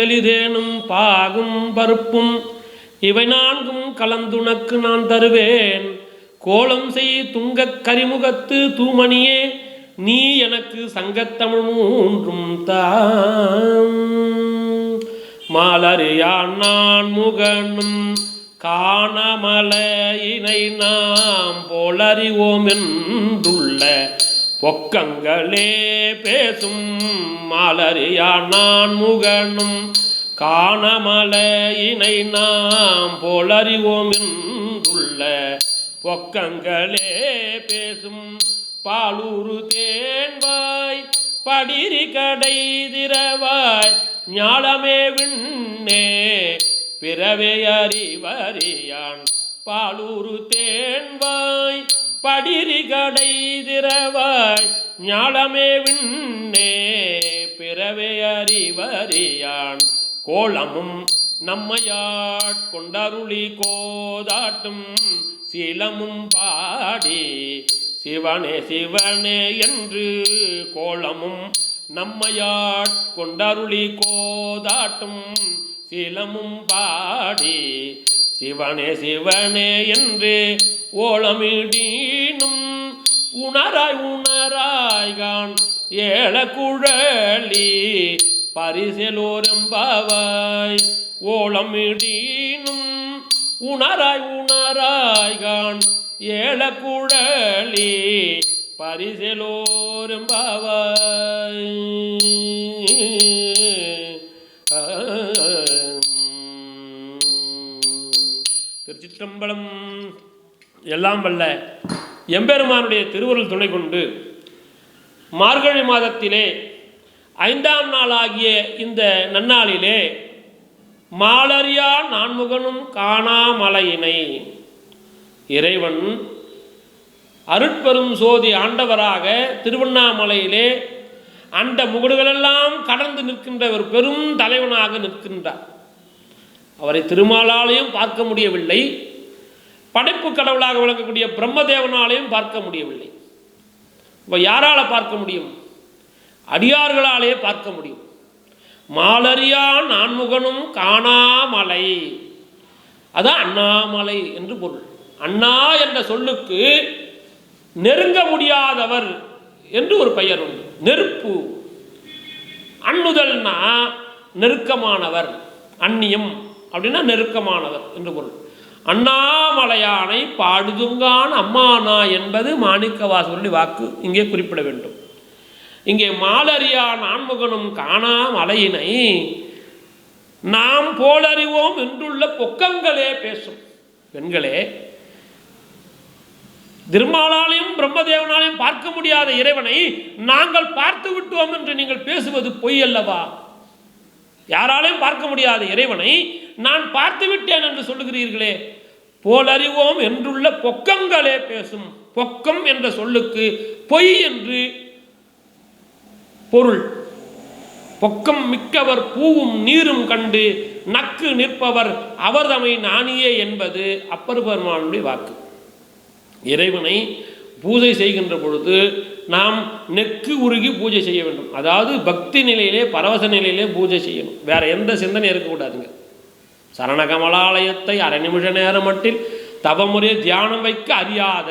தெளிதேனும் பாகும் பருப்பும் இவை நான்கும் கலந்துனக்கு நான் தருவேன். கோலம் செய் துங்கக் கரிமுகத்து தூமணியே நீ எனக்கு சங்கத்தமிழ் மூன்றும் தாம். மாலறியான் நான் முகனும் காணமலையினை நாம் போலறிவோம் என்றுள்ள பொக்கங்களே பேசும் மாலறியான் நான் முகனும் காணமலையினை நாம் போலறிவோம் என்றுள்ள பொக்கங்களே பேசும் பாலூரு தேன்வாய் படிரி கடை திரவாய் ஞாலமே விண்ணே பிறவே அறிவறியான் பாலூரு தேன்வாய் படிரிகடை திரவாய் ஞாலமே விண்ணே பிறவே அறிவறியான். கோலமும் நம்மையாட்கொண்டருளி கோதாட்டும். சீலமும் பாடி சிவனே சிவனே என்று கோலமும் நம்மையாட்கொண்டருளி கோதாட்டும். சீலமும் பாடி சிவனே சிவனே என்று ஓலமிடீனும் உணராய் உணராய்கான் ஏழ குழலி பரிசலோரம்பாவாய். ஓலமிடீனும் உணராய் உணராய்கான் ஏழ குழலி பரிசலோரம்பாவாய். திருச்சிற்றம்பலம் எல்லாம் வல்ல எம்பெருமானுடைய திருவருள் துணை கொண்டு மார்கழி மாதத்திலே ஐந்தாம் நாளாகிய இந்த நன்னாளிலே மாலரியா நான்முகனும் காணாமலையினை இறைவன் அருட்பெரும் சோதி ஆண்டவராக திருவண்ணாமலையிலே அந்த முகடுகளெல்லாம் கடந்து நிற்கின்ற ஒரு பெரும் தலைவனாக நிற்கின்றார். அவரை திருமாலாலையும் பார்க்க முடியவில்லை. படைப்பு கடவுளாக விளங்கக்கூடிய பிரம்மதேவனாலையும் பார்க்க முடியவில்லை. இப்போ யாரால் பார்க்க முடியும்? அடியார்களாலே பார்க்க முடியும். மாலரியான் நான்முகனும் காணாமலை. அதான் அண்ணாமலை என்று பொருள். அண்ணா என்ற சொல்லுக்கு நெருங்க முடியாதவர் என்று ஒரு பெயர் உண்டு. நெருப்பு. அண்ணுதல்னா நெருக்கமானவர். அந்நியம். அப்படின்னா நெருக்கமானவர் என்று பொருள். அண்ணாமலையானை பாடுதுங்கான் அம்மானா என்பது மாணிக்கவாசகருடைய வாக்கு. இங்கே குறிப்பிட வேண்டும். இங்கே மாலரியா நான்முகனும் காணா மலையினை நாம் போலறிவோம் என்றுள்ள பொக்கங்களே பேசும். பெண்களே திருமாலாலையும் பிரம்மதேவனாலையும் பார்க்க முடியாத இறைவனை நாங்கள் பார்த்து விட்டோம் என்று நீங்கள் பேசுவது பொய் அல்லவா? யாராலையும் பார்க்க முடியாத இறைவனை நான் பார்த்து விட்டேன் என்று சொல்லுகிறீர்களே. போலறிவோம் என்றுள்ள பொக்கங்களே பேசும். பொக்கம் என்ற சொல்லுக்கு பொய் என்று பொருள். பொக்கம் மிக்கவர் பூவும் நீரும் கண்டு நக்கு நிற்பவர் அவர்தமை நாணியே என்பது அப்பர் பெருமானுடைய வாக்கு. இறைவனை பூஜை செய்கின்ற பொழுது நாம் நெக்கு உருகி பூஜை செய்ய வேண்டும். அதாவது பக்தி நிலையிலே பரவச நிலையிலே பூஜை செய்யணும். வேற எந்த சிந்தனை இருக்கக்கூடாதுங்க. சரண கமலாலயத்தை அரை நிமிஷ நேரம் மட்டில் தவமுறை தியானம் வைக்க அறியாத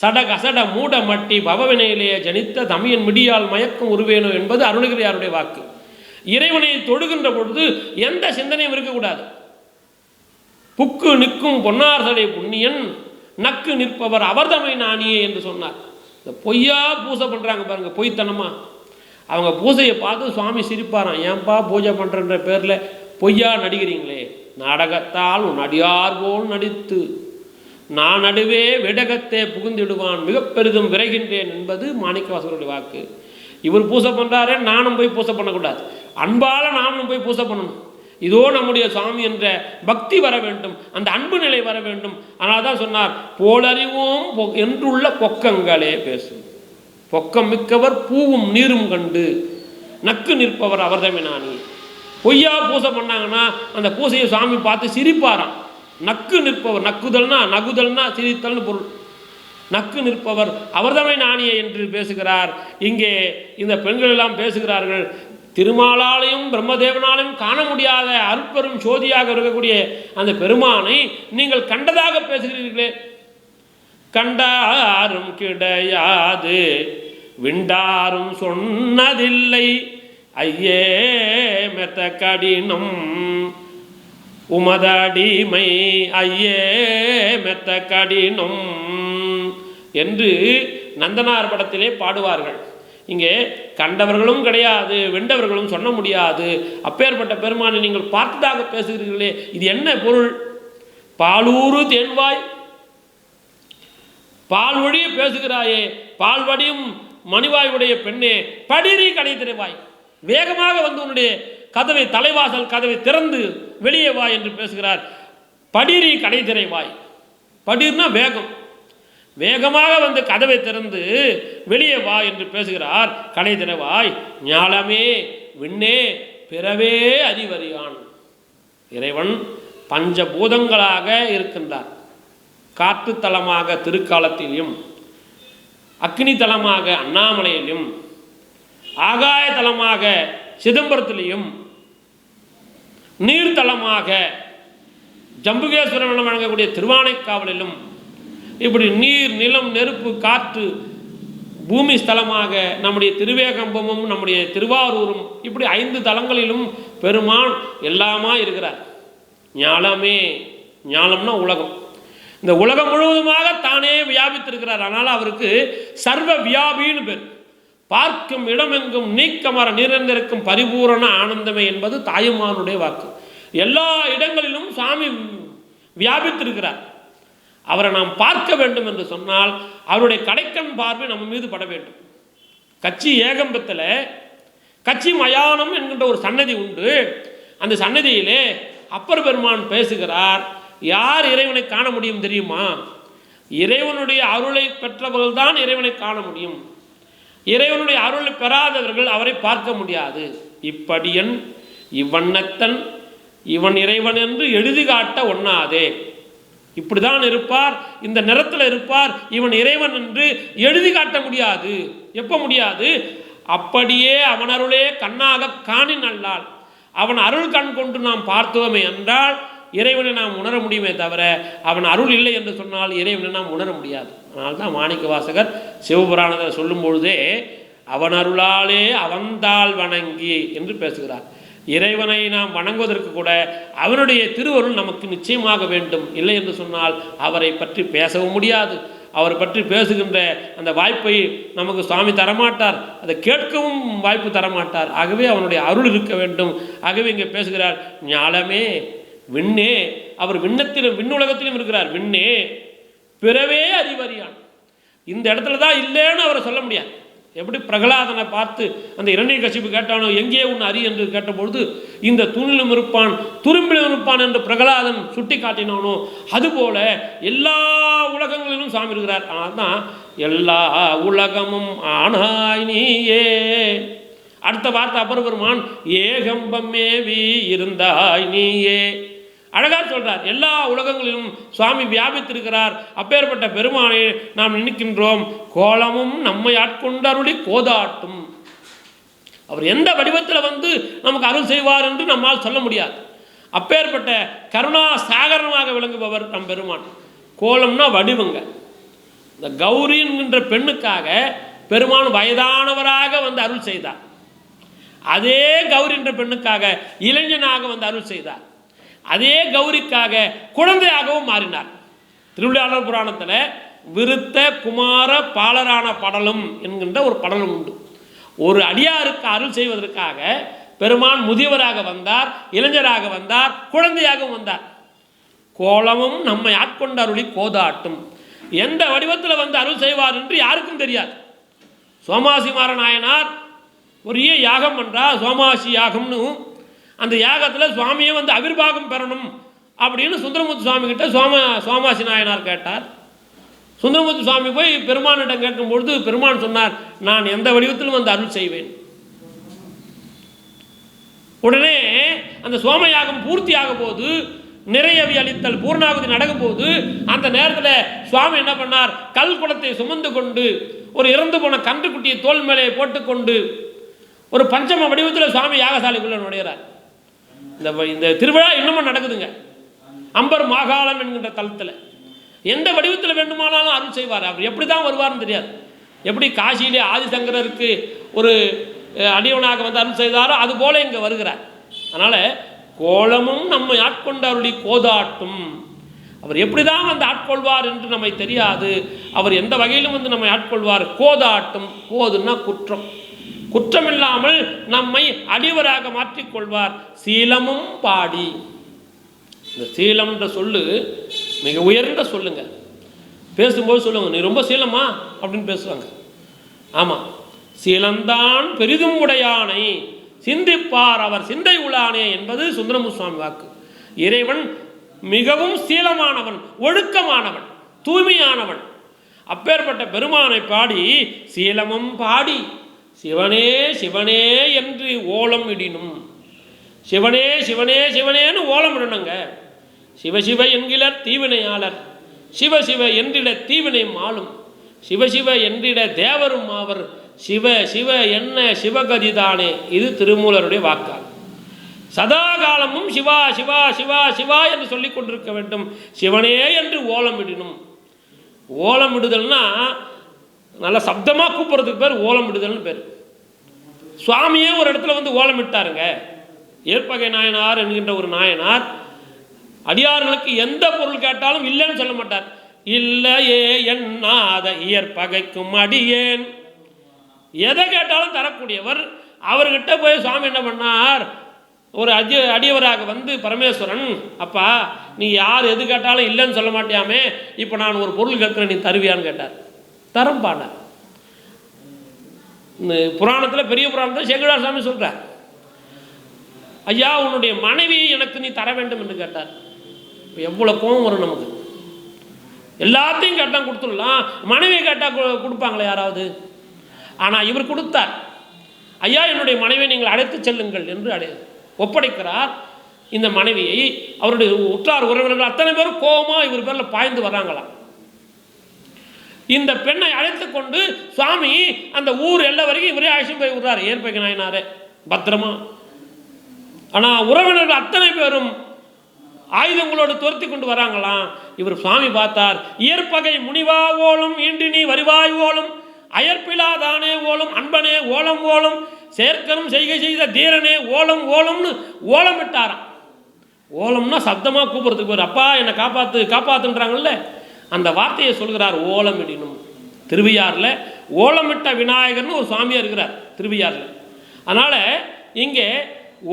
சட கசட மூட மட்டி பவவினையிலேயே ஜனித்த தமியன் மிடியால் மயக்கம் உருவேனோ என்பது அருணகிரியாருடைய வாக்கு. இறைவனை தொழுகின்ற பொழுது எந்த சிந்தனையும் இருக்கக்கூடாது. புக்கு நிற்கும் பொன்னார்சடை புண்ணியன் நக்கு நிற்பவர் அவர்தமை நாணியே என்று சொன்னார். இந்த பொய்யா பூசை பண்ணுறாங்க பாருங்க பொய்த்தனமா. அவங்க பூஜையை பார்த்து சுவாமி சிரிப்பாராம் ஏன்பா பூஜை பண்ணுறன்ற பேரில் பொய்யா நடிக்கிறீங்களே? நாடகத்தால் உன் அடியார் போல் நடித்து நான் நடுவே விடகத்தை புகுந்திடுவான் மிக பெரிதும் விரைகின்றேன் என்பது மாணிக்கவாசகருடைய வாக்கு. இவர் பூசை பண்ணுறாரே நானும் போய் பூசை பண்ணக்கூடாது. அன்பால் நானும் போய் பூசை பண்ணணும். இதோ நம்முடைய சாமி என்ற பக்தி வர வேண்டும் அந்த அன்பு நிலை வர வேண்டும். ஆனால் தான் சொன்னார் போலறிவோம் என்றுள்ள பொக்கங்களே பேசும். பொக்கம் மிக்கவர் பூவும் நீரும் கண்டு நக்கு நிற்பவர் அவர்தமே நானே பொய்யா பூசை பண்ணாங்கன்னா அந்த பூசையை சாமி பார்த்து சிரிப்பாராம். நக்கு நிற்பவர் நக்குதல்னா நகுதல்னா சிரித்தல்னு பொருள். நக்கு நிற்பவர் அவர்தமை நாணிய என்று பேசுகிறார். இங்கே இந்த பெண்கள் எல்லாம் பேசுகிறார்கள். திருமாலாலையும் பிரம்மதேவனாலையும் காண முடியாத அருட்பெரும் சோதியாக இருக்கக்கூடிய அந்த பெருமானை நீங்கள் கண்டதாக பேசுகிறீர்களே. கண்டாரும் கிடையாது விண்டாரும் சொன்னதில்லை. ஐயே மெத்த கடினம். உமதடிமை ஐயே மெத்த கடினம். என்று நந்தனார் படத்திலே பாடுவார்கள். இங்கே கண்டவர்களும் கிடையாது வெண்டவர்களும் சொல்ல முடியாது. அப்பேற்பட்ட பெருமானை நீங்கள் பார்த்ததாக பேசுகிறீர்களே இது என்ன பொருள்? பாலூரு தேன்வாய். பால் வழியே பேசுகிறாயே பால் வடியும் மணிவாய் உடைய பெண்ணே படிரி கடை திரைவாய் வேகமாக வந்து உன்னுடைய கதவை தலைவாசல் கதவை திறந்து வெளியே வா என்று பேசுகிறார். படிரி கடை திரைவாய் படிர்னா வேகம். வேகமாக வந்து கதவை திறந்து வெளியே வா என்று பேசுகிறார். கடை திரைவாய் ஞாலமே விண்ணே பிறவே அறிவறியான். இறைவன் பஞ்சபூதங்களாக இருக்கின்றார். காற்று தலமாக திருக்காலத்திலும் அக்னி தலமாக அண்ணாமலையிலும் ஆகாய தலமாக சிதம்பரத்திலையும் நீர்த்தலமாக ஜம்புகேஸ்வரன் வழங்கக்கூடிய திருவானைக்காவலிலும் இப்படி நீர் நிலம் நெருப்பு காற்று பூமி ஸ்தலமாக நம்முடைய திருவேகம்பமும் நம்முடைய திருவாரூரும் இப்படி ஐந்து தலங்களிலும் பெருமான் எல்லாமா இருக்கிறார். ஞாலமே ஞாலம்னா உலகம். இந்த உலகம் முழுவதுமாக தானே வியாபித்திருக்கிறார். ஆனால் அவருக்கு சர்வ வியாபின்னு பேர். பார்க்கும் இடமெங்கும் நீக்கமர நிறைந்திருக்கும் பரிபூரண ஆனந்தமே என்பது தாயுமானுடைய வாக்கு. எல்லா இடங்களிலும் சாமி வியாபித்திருக்கிறார். அவரை நாம் பார்க்க வேண்டும் என்று சொன்னால் அவருடைய கடைக்கண் பார்வை நம்ம மீது பட வேண்டும். கட்சி ஏகம்பத்தில் கட்சி மயானம் என்கின்ற ஒரு சன்னதி உண்டு. அந்த சன்னதியிலே அப்பர் பெருமான் பேசுகிறார் யார் இறைவனை காண முடியும் தெரியுமா? இறைவனுடைய அருளை பெற்றவர்கள் தான் இறைவனை காண முடியும். இறைவனுடைய அருளை பெறாதவர்கள் அவரை பார்க்க முடியாது. இப்படியன் இவ்வண்ணத்தன் இவன் இறைவன் என்று எழுதி காட்ட ஒண்ணாதே. இப்படிதான் இருப்பார் இந்த நிறத்தில் இருப்பார் இவன் இறைவன் என்று எழுதி காட்ட முடியாது. எப்போ முடியாது? அப்படியே அவன் அருளே கண்ணாக காணின் அல்லால். அவன் அருள் கண் கொண்டு நாம் பார்த்தோமே என்றால் இறைவனை நாம் உணர முடியுமே தவிர அவன் அருள் இல்லை என்று சொன்னால் இறைவனை நாம் உணர முடியாது. அதனால்தான் மாணிக்க வாசகர் சிவபுராணத்தை சொல்லும் பொழுதே அவன் அருளாலே அவன்தாள் வணங்கி என்று பேசுகிறார். இறைவனை நாம் வணங்குவதற்கு கூட அவனுடைய திருவருள் நமக்கு நிச்சயமாக வேண்டும். இல்லை என்று சொன்னால் அவரை பற்றி பேசவும் முடியாது. அவரை பற்றி பேசுகின்ற அந்த வாய்ப்பை நமக்கு சுவாமி தரமாட்டார். அதை கேட்கவும் வாய்ப்பு தரமாட்டார். ஆகவே அவனுடைய அருள் இருக்க வேண்டும். ஆகவே இங்கே பேசுகிறார் ஞாலமே விண்ணே அவர் விண்ணத்திலும் விண்ணுலகத்திலும் இருக்கிறார். விண்ணே பிறவே அறிவறியான் இந்த இடத்துல தான் இல்லைன்னு அவரை சொல்ல முடியாது. எப்படி பிரகலாதனை பார்த்து அந்த இரண்டை கசிப்பு கேட்டானோ எங்கே உன் அறி என்று கேட்டபொழுது இந்த தூணிலும் இருப்பான் துரும்பிலும் இருப்பான் என்று பிரகலாதன் சுட்டி காட்டினானோ அதுபோல எல்லா உலகங்களிலும் சாமி இருக்கிறார். அதான் எல்லா உலகமும் ஆனாய் நீயே. அடுத்த வார்த்தை அப்புறம் பெருமான் ஏகம்பம் மேவி இருந்தாய் நீயே. அழகாக சொல்கிறார் எல்லா உலகங்களிலும் சுவாமி வியாபித்திருக்கிறார். அப்பேற்பட்ட பெருமானை நாம் நினைக்கின்றோம். கோலமும் நம்மை ஆட்கொண்டருளி கோதாட்டும். அவர் எந்த வடிவத்தில் வந்து நமக்கு அருள் செய்வார் என்று நம்மால் சொல்ல முடியாது. அப்பேற்பட்ட கருணா சாகரமாக விளங்குபவர் நம் பெருமான். கோலம்னா வடிவங்க. இந்த கௌரி என்கின்ற பெண்ணுக்காக பெருமான் வயதானவராக வந்து அருள் செய்தார். அதே கௌரி என்ற பெண்ணுக்காக இளைஞனாக வந்து அருள் செய்தார். அதே கௌரிக்காக குழந்தையாகவும் மாறினார். திருவிளையாடல் புராணத்தில் விருத்த குமார பாலரான படலும் என்கின்ற ஒரு படலும் உண்டு. ஒரு அடியாருக்கு அருள் செய்வதற்காக பெருமான் முதியவராக வந்தார் இளைஞராக வந்தார் குழந்தையாகவும் வந்தார். கோலமும் நம்மை ஆட்கொண்ட அருளி கோதாட்டும். எந்த வடிவத்தில் வந்து அருள் செய்வார் என்று யாருக்கும் தெரியாது. சோமாசிமார நாயனார் ஒரு யாகம் பண்ணுறா சோமாசி யாகம்னு அந்த யாகத்தில் சுவாமியே வந்து அவிர்வாகம் பெறணும் அப்படின்னு சுந்தரமுத்து சுவாமி கிட்ட சோம சோமாசி நாயனார் கேட்டார். சுந்தரமுத்து சுவாமி போய் பெருமானிடம் கேட்கும்பொழுது பெருமான் சொன்னார் நான் எந்த வடிவத்திலும் வந்து அருள் செய்வேன். உடனே அந்த சோமயாகம் பூர்த்தி ஆகும் போது நிறையவி அளித்தல் பூர்ணாகுதி நடக்கும் போது அந்த நேரத்தில் சுவாமி என்ன பண்ணார் கல் குடத்தை சுமந்து கொண்டு ஒரு இறந்து போன கன்றுக்குட்டியை தோல் மேலே போட்டுக்கொண்டு ஒரு பஞ்சம வடிவத்தில் சுவாமி யாகசாலைக்குள்ளே நுழையிறார். இந்த வ- இந்த திருவிழா இன்னமும் நடக்குதுங்க. அம்பர் மாகாளம் என்கின்ற தளத்தில். எந்த வடிவத்தில் வேண்டுமானாலும் அருள் செய்வார். அவர் எப்படி தான் வருவார்னு தெரியாது. எப்படி காசியிலே ஆதிசங்கரருக்கு ஒரு அடியவனாக வந்து அருள் செய்தாரோ அது போல இங்கே வருகிறார். அதனால் கோலமும் நம்மை ஆட்கொண்ட அருளி கோதாட்டும். அவர் எப்படி தான் வந்து ஆட்கொள்வார் என்று நம்மை தெரியாது. அவர் எந்த வகையிலும் வந்து நம்மை ஆட்கொள்வார். கோதாட்டும். கோதுன்னா குற்றம். குற்றமில்லாமல் நம்மை அடிவராக மாற்றிக்கொள்வார். சீலமும் பாடி. இந்த சீலம்ன்ற சொல்லு மிக உயர்ந்த சொல்லுங்க. பேசும்போது சொல்லுங்க நீ ரொம்ப சீலமா? அப்படின்னு பேசுவாங்க ஆமாம் சீலந்தான் பெரிதும் உடையானை. சிந்திப்பார் அவர் சிந்தை உளானே என்பது சுந்தரமு சுவாமி வாக்கு. இறைவன் மிகவும் சீலமானவன் ஒழுக்கமானவன் தூய்மையானவன். அப்பேற்பட்ட பெருமானை பாடி சீலமும் பாடி. சிவனே சிவனே என்று ஓலம் இடினும். சிவனே சிவனே சிவனேன்னு ஓலம் இடணுங்க. சிவசிவ என்கிறர் தீவினையாளர். சிவ சிவ என்றிட தீவினை மாலும். சிவசிவ என்றிட தேவரும் ஆவர். சிவ சிவ என்ன சிவகதிதானே? இது திருமூலருடைய வாக்கால். சதா காலமும் சிவா சிவா சிவா சிவா என்று சொல்லிக் கொண்டிருக்க வேண்டும். சிவனே என்று ஓலமிடணும் ஓலமிடுதல்னா நல்லா சப்தமாக கூப்பிட்றதுக்கு பேர் ஓலமிடுதல்னு பேர். சுவாமியே ஒரு இடத்துல வந்து ஓலமிட்டாருங்க. ஏற்பகை நாயனார் என்கின்ற ஒரு நாயனார் அடியார்களுக்கு எந்த பொருள் கேட்டாலும் இல்லைன்னு சொல்ல மாட்டார். இல்லையே என்னாத இயற்பகைக்கும் அடியேன். எதை கேட்டாலும் தரக்கூடியவர். அவர்கிட்ட போய் சுவாமி என்ன பண்ணார்? ஒரு அஜி அடியவராக வந்து பரமேஸ்வரன் அப்பா நீ யார் எது கேட்டாலும் இல்லைன்னு சொல்ல மாட்டியாமே இப்போ நான் ஒரு பொருள் கேட்குறேன் நீ தருவியான்னு கேட்டார். தரம் பாண்டார் இந்த புராணத்தில் பெரிய புராணத்தில் சேகுடார் சாமி சொல்கிறார் ஐயா உன்னுடைய மனைவியை எனக்கு நீ தர வேண்டும் என்று கேட்டார். இப்போ எவ்வளோ கோபம் வரும் நமக்கு. எல்லாத்தையும் கேட்டால் கொடுத்துடலாம். மனைவியை கேட்டால் கொடுப்பாங்களே யாராவது? ஆனால் இவர் கொடுத்தார். ஐயா என்னுடைய மனைவியை நீங்கள் அழைத்து செல்லுங்கள் என்று அடை ஒப்படைக்கிறார். இந்த மனைவியை அவருடைய உற்றார் உறவினர்கள் அத்தனை பேரும் கோபமாக இவர் பேரில் பாய்ந்து வர்றாங்களாம். இந்த பெண்ணை அழைத்து கொண்டு சுவாமி அந்த ஊர் எல்லா வரைக்கும் இவரே அழைச்சிட்டு போய் விடுறாரு. ஏற்பைக்கு நாயனாரே பத்திரமா. ஆனால் உறவினர்கள் அத்தனை பேரும் ஆயுதங்களோடு துரத்தி கொண்டு வராங்களாம். இவர் சுவாமி பார்த்தார். இயற்பகை முனிவா ஓலும் ஈண்டினி வருவாய் ஓலும் அயற்பிலாதானே ஓலும் அன்பனே ஓலம் ஓலம் சேர்க்கரும் செய்கை செய்த தீரனே ஓலம் ஓலம்னு ஓலமிட்டாராம். ஓலம்னா சப்தமாக கூப்பிட்றதுக்கு பேர். அப்பா என்னை காப்பாற்று காப்பாற்றுன்றாங்கல்ல அந்த வார்த்தையை சொல்கிறார் ஓலமிடினும் திருவியாரில் ஓலமிட்ட விநாயகர்னு ஒரு சுவாமியாக இருக்கிறார் திருவியாரில் அதனால் இங்கே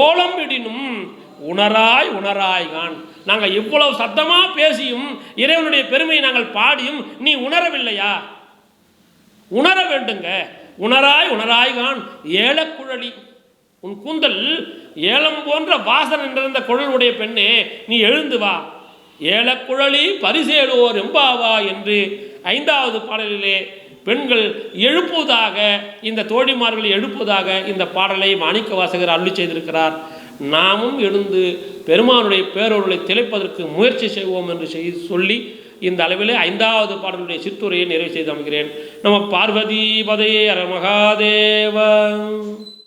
ஓலம் இடினும் உணராய் உணராய்கான் நாங்கள் இவ்வளவு சத்தமாக பேசியும் இறைவனுடைய பெருமையை நாங்கள் பாடியும் நீ உணரவில்லையா? உணர வேண்டுங்க. உணராய் உணராய்கான் ஏலக்குழலி உன் கூந்தல் ஏலம் போன்ற வாசன் என்றிருந்த குழலுடைய பெண்ணே நீ எழுந்து வா. ஏலக்குழலி பரிசேடுவோர் எம்பாவா என்று ஐந்தாவது பாடலிலே பெண்கள் எழுப்புவதாக இந்த தோழிமார்கள் எழுப்புவதாக இந்த பாடலை மாணிக்க வாசகர் அருளி செய்திருக்கிறார். நாமும் எழுந்து பெருமானுடைய பேரொருளை திளைப்பதற்கு முயற்சி செய்வோம் என்று செய்து சொல்லி இந்த அளவிலே ஐந்தாவது பாடலுடைய சிற்றுரையை நிறைவு செய்து அமைகிறேன். நம்ம பார்வதி பதே அர